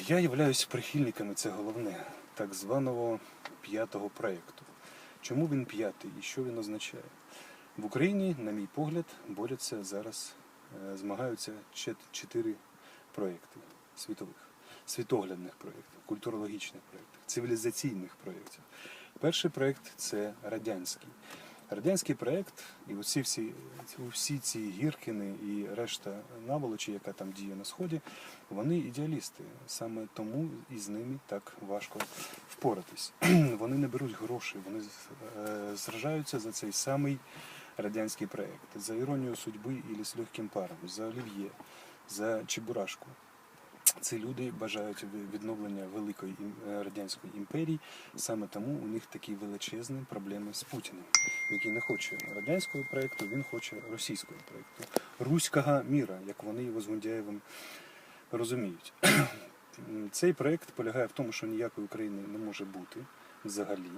Я являюсь прихильником, і це головне, так званого п'ятого проєкту. Чому він п'ятий і що він означає? В Україні, на мій погляд, борються зараз, е, змагаються чотири проєкти світових, світоглядних проєктів, культурологічних проєктів, цивілізаційних проєктів. Перший проєкт це радянський. Радянський проєкт і усі, всі, усі ці гіркини і решта наволочі, яка там діє на Сході, вони ідеалісти. Саме тому і з ними так важко впоратись. Вони не беруть грошей, вони е, сражаються за цей самий радянський проєкт, за іронію судьби і з легким паром, за олів'є, за Чебурашку. Ці люди бажають відновлення великої е, радянської імперії. Саме тому у них такі величезні проблеми з Путіним, який не хоче радянського проєкту, він хоче російського проєкту, руського міра, як вони його з Гундяєвим розуміють. Цей проєкт полягає в тому, що ніякої України не може бути взагалі.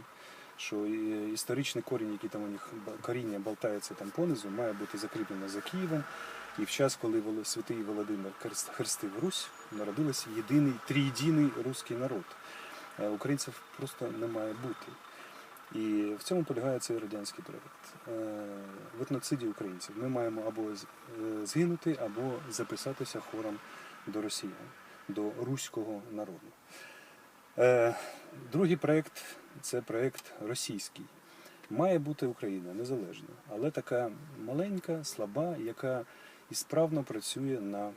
Що е, історичний корінь, який там у них коріння болтається там понизу, має бути закріплено за Києвом. І в час, коли святий Володимир хрест- хрестив Русь, народилися єдиний трієдиний руський народ. Е, Українців просто не має бути. І в цьому полягає цей радянський проєкт. Е, В етноциді українців ми маємо або е, згинути, або записатися хором до росіян, до руського народу. Другий проєкт це проєкт російський. Має бути Україна незалежна, але така маленька, слаба, яка і справно працює на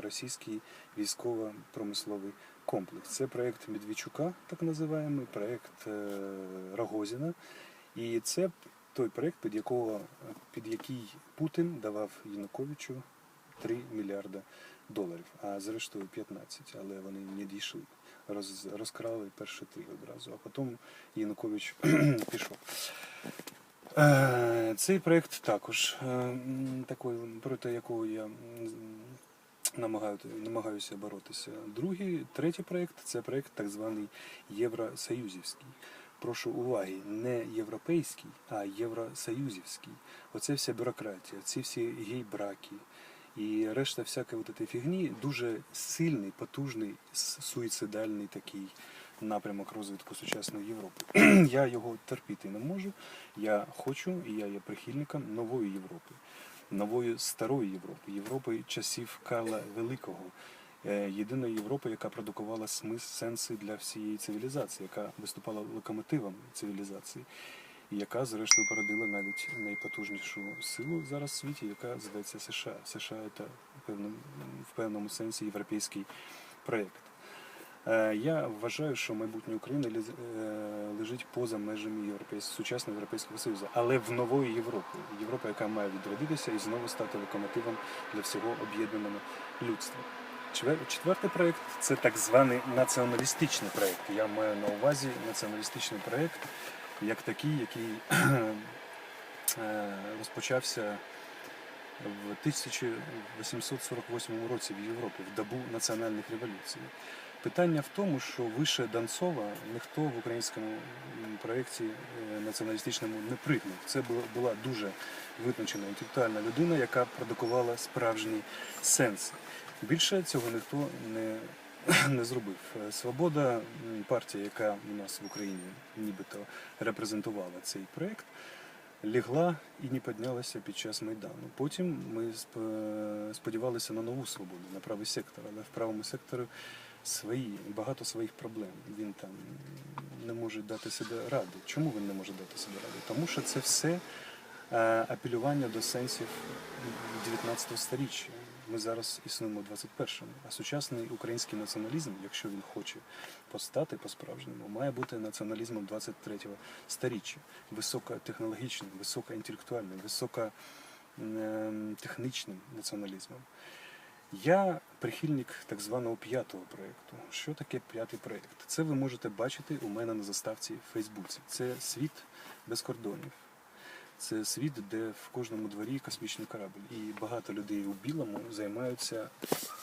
російський військово-промисловий комплекс. Це проєкт Медведчука, так називаємо, проєкт е, Рогозіна. І це той проєкт, під, під який Путін давав Януковичу 3 мільярда доларів, а зрештою 15, але вони не дійшли. Роз, розкрали перші три одразу, а потім Янукович пішов. Е, Цей проєкт також е, такий, проти якого я намагаю, намагаюся боротися. Другий, третій проєкт це проєкт так званий Євросоюзівський. Прошу уваги, не європейський, а євросоюзівський. Оце вся бюрократія, ці всі гей-браки і решта всякої от цієї фігні дуже сильний, потужний, суїцидальний такий напрямок розвитку сучасної Європи. я його терпіти не можу. Я хочу і я є прихильником нової Європи, нової старої Європи, Європи часів Карла Великого. Е, Єдиної Європи, яка продукувала смис, сенси для всієї цивілізації, яка виступала локомотивом цивілізації, і яка, зрештою, породила навіть найпотужнішу силу зараз в світі, яка зветься США. США це в певному сенсі європейський проєкт. Е, Я вважаю, що майбутнє України е, лежить поза межами сучасного європейського союзу, але в нової Європи. Європа, яка має відродитися і знову стати локомотивом для всього об'єднаного людства. Четвертий проєкт це так званий націоналістичний проєкт. Я маю на увазі націоналістичний проєкт як такий, який е, розпочався в 1848 році в Європі, в добу національних революцій. Питання в тому, що вище Донцова ніхто в українському проєкті е, націоналістичному не пригнув. Це була, дуже визначена інтелектуальна людина, яка продукувала справжній сенс. Більше цього ніхто не, не зробив. Е, Свобода, партія, яка у нас в Україні нібито репрезентувала цей проєкт, лягла і не піднялася під час Майдану. Потім ми сподівалися на нову свободу, на правий сектор, але в правому секторі свої, багато своїх проблем. Він там не може дати себе ради. Чому він не може дати себе ради? Тому що це все е, апелювання до сенсів 19 сторіччя. Ми зараз існуємо в 21-му. А сучасний український націоналізм, якщо він хоче постати по-справжньому, має бути націоналізмом 23-го сторіччя. Високотехнологічним, високоінтелектуальним, високотехнічним націоналізмом. Я прихильник так званого п'ятого проєкту. Що таке п'ятий проєкт? Це ви можете бачити у мене на заставці в Фейсбуці. Це світ без кордонів. Це світ, де в кожному дворі космічний корабль. І багато людей у білому займаються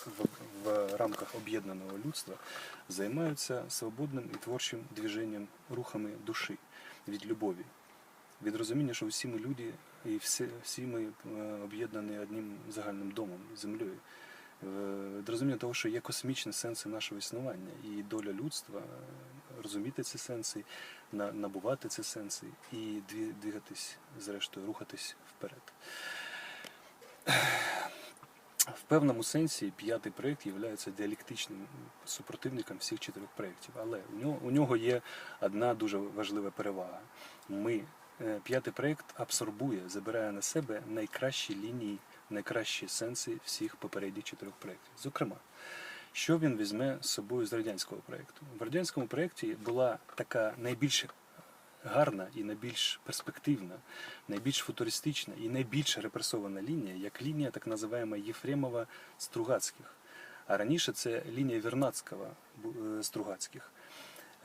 в, в рамках об'єднаного людства, займаються свободним і творчим движенням, рухами душі від любові, від розуміння, що всі ми люди і всі, всі ми е, об'єднані одним загальним домом, землею. Е, до розуміння того, що є космічні сенси нашого існування, і доля людства е, розуміти ці сенси, набувати ці сенси і двигатись, зрештою, рухатись вперед. В певному сенсі п'ятий проєкт є діалектичним супротивником всіх чотирьох проєктів. Але у нього, у нього є одна дуже важлива перевага. Ми, е, п'ятий проєкт абсорбує, забирає на себе найкращі лінії, найкращі сенси всіх попередніх чотирьох проєктів. Зокрема, що він візьме з собою з радянського проєкту? В радянському проєкті була така найбільш гарна і найбільш перспективна, найбільш футуристична і найбільш репресована лінія, як лінія так називаємо Єфремова Стругацьких. А раніше це лінія Вернадського бу- е, Стругацьких.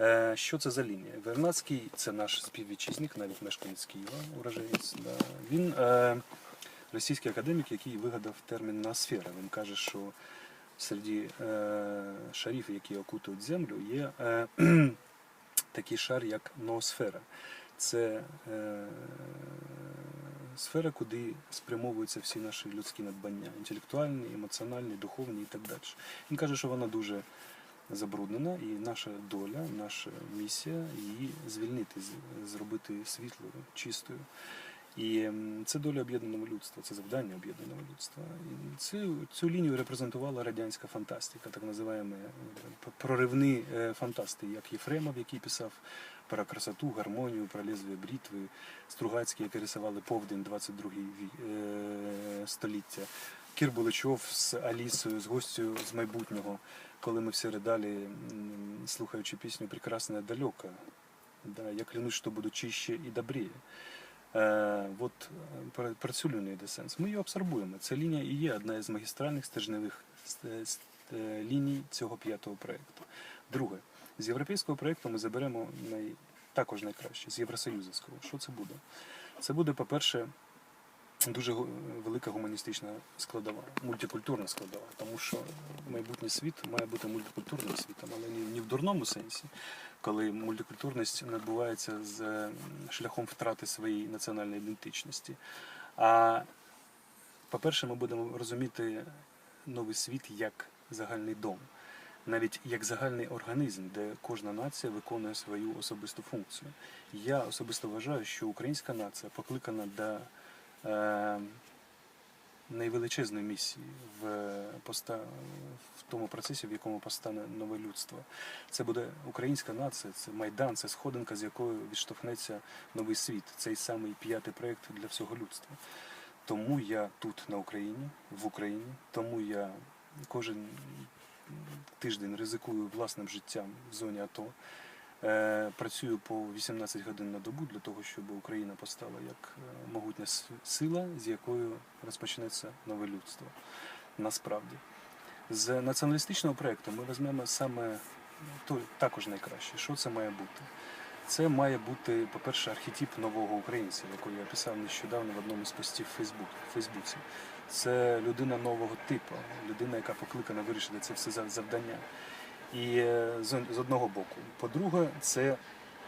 Е, Що це за лінія? Вернадський це наш співвітчизник, навіть мешканець Києва, уроженець. Да. Е, російський академік, який вигадав термін ноосфера. Він каже, що серед е, шарів, які окутують землю, є е, такий шар, як ноосфера. Це е, сфера, куди спрямовуються всі наші людські надбання, інтелектуальні, емоціональні, духовні і так далі. Він каже, що вона дуже забруднена, і наша доля, наша місія її звільнити, зробити світлою, чистою. І це доля об'єднаного людства, це завдання об'єднаного людства. І цю, цю лінію репрезентувала радянська фантастика, так називаємо е, проривні е, фантасти, як Єфремов, який писав про красоту, гармонію, про лезвие брітви, Стругацький, який рисували повдень 22 е, століття. Кір Буличов з Алісою, з гостю з майбутнього, коли ми всі ридали, слухаючи пісню Прекрасна далека. Да, я клянусь, що буду чище і добріє. Е, от е, про, цю лінію йде сенс. Ми її абсорбуємо. Ця лінія і є одна із магістральних стержневих ст- ст- е, ліній цього п'ятого проєкту. Друге, з європейського проєкту ми заберемо най, також найкраще, з Євросоюзівського. Що це буде? Це буде, по-перше, дуже велика гуманістична складова, мультикультурна складова, тому що майбутній світ має бути мультикультурним світом, але не, в дурному сенсі, коли мультикультурність набувається з шляхом втрати своєї національної ідентичності. А по-перше, ми будемо розуміти новий світ як загальний дом, навіть як загальний організм, де кожна нація виконує свою особисту функцію. Я особисто вважаю, що українська нація покликана до е, найвеличезної місії в, поста, в тому процесі, в якому постане нове людство. Це буде українська нація, це майдан, це сходинка, з якою відштовхнеться новий світ. Цей самий п'ятий проєкт для всього людства. Тому я тут на Україні, в Україні, тому я кожен тиждень ризикую власним життям в зоні АТО. Е, Працюю по 18 годин на добу для того, щоб Україна постала як е, могутня сила, з якою розпочнеться нове людство. Насправді. З націоналістичного проєкту ми візьмемо саме то, також найкраще. Що це має бути? Це має бути, по-перше, архетип нового українця, який я писав нещодавно в одному з постів в Фейсбуці. Це людина нового типу, людина, яка покликана вирішити це все за- завдання. І е, з, одного боку. По-друге, це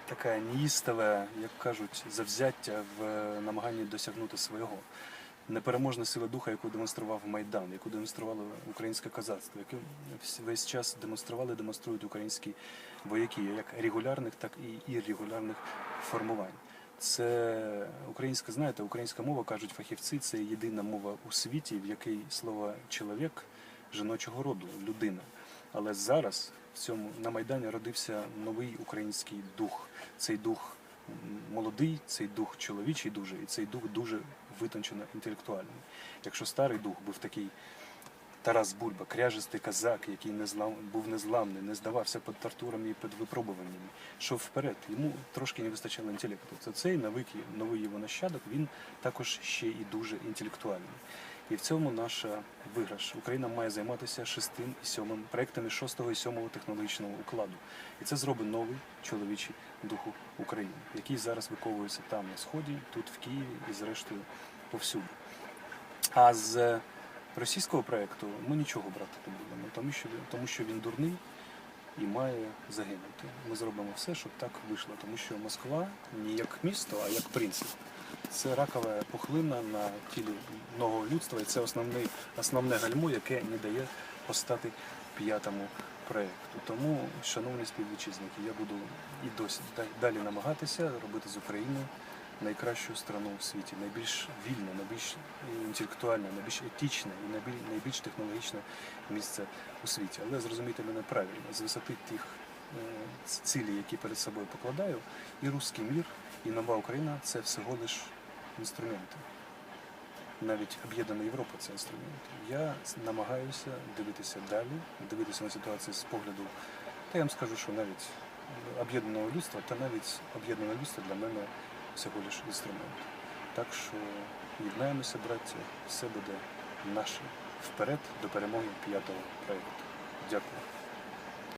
така неїстове, як кажуть, завзяття в е, намаганні досягнути свого. Непереможна сила духа, яку демонстрував Майдан, яку демонструвало українське козацтво, яке весь час демонстрували, демонструють українські вояки, як регулярних, так і іррегулярних формувань. Це українська, знаєте, українська мова, кажуть фахівці, це єдина мова у світі, в якій слово чоловік жіночого роду, людина. Але зараз в цьому на Майдані родився новий український дух. Цей дух молодий, цей дух чоловічий дуже, і цей дух дуже витончено інтелектуальний. Якщо старий дух був такий Тарас Бульба, кряжистий козак, який не злам, був незламний, не здавався під тортурами і під випробуваннями, йшов вперед. Йому трошки не вистачало інтелекту. То цей новий, новий його нащадок, він також ще і дуже інтелектуальний. І в цьому наш виграш. Україна має займатися шестим і сьомим проектами шостого і сьомого технологічного укладу. І це зробить новий чоловічий духу України, який зараз виковується там на сході, тут в Києві і зрештою повсюди. А з російського проєкту ми нічого брати не будемо, тому що, тому що він дурний і має загинути. Ми зробимо все, щоб так вийшло, тому що Москва не як місто, а як принцип. Це ракова пухлина на тілі нового людства, і це основний, основне гальмо, яке не дає постати п'ятому проєкту. Тому, шановні співвітчизники, я буду і досі далі намагатися робити з України найкращу страну в світі, найбільш вільне, найбільш інтелектуальне, найбільш етичне і найбільш, технологічне місце у світі. Але зрозумійте мене правильно, з висоти тих е, ц- цілей, які перед собою покладаю, і русський мір, і нова Україна це всього лиш інструменти. Навіть об'єднана Європа це інструмент. Я намагаюся дивитися далі, дивитися на ситуацію з погляду. Та я вам скажу, що навіть об'єднаного людства, та навіть об'єднане людство для мене всього лиш інструмент. Так що єднаємося, браття, все буде наше. Вперед до перемоги п'ятого проєкту. Дякую.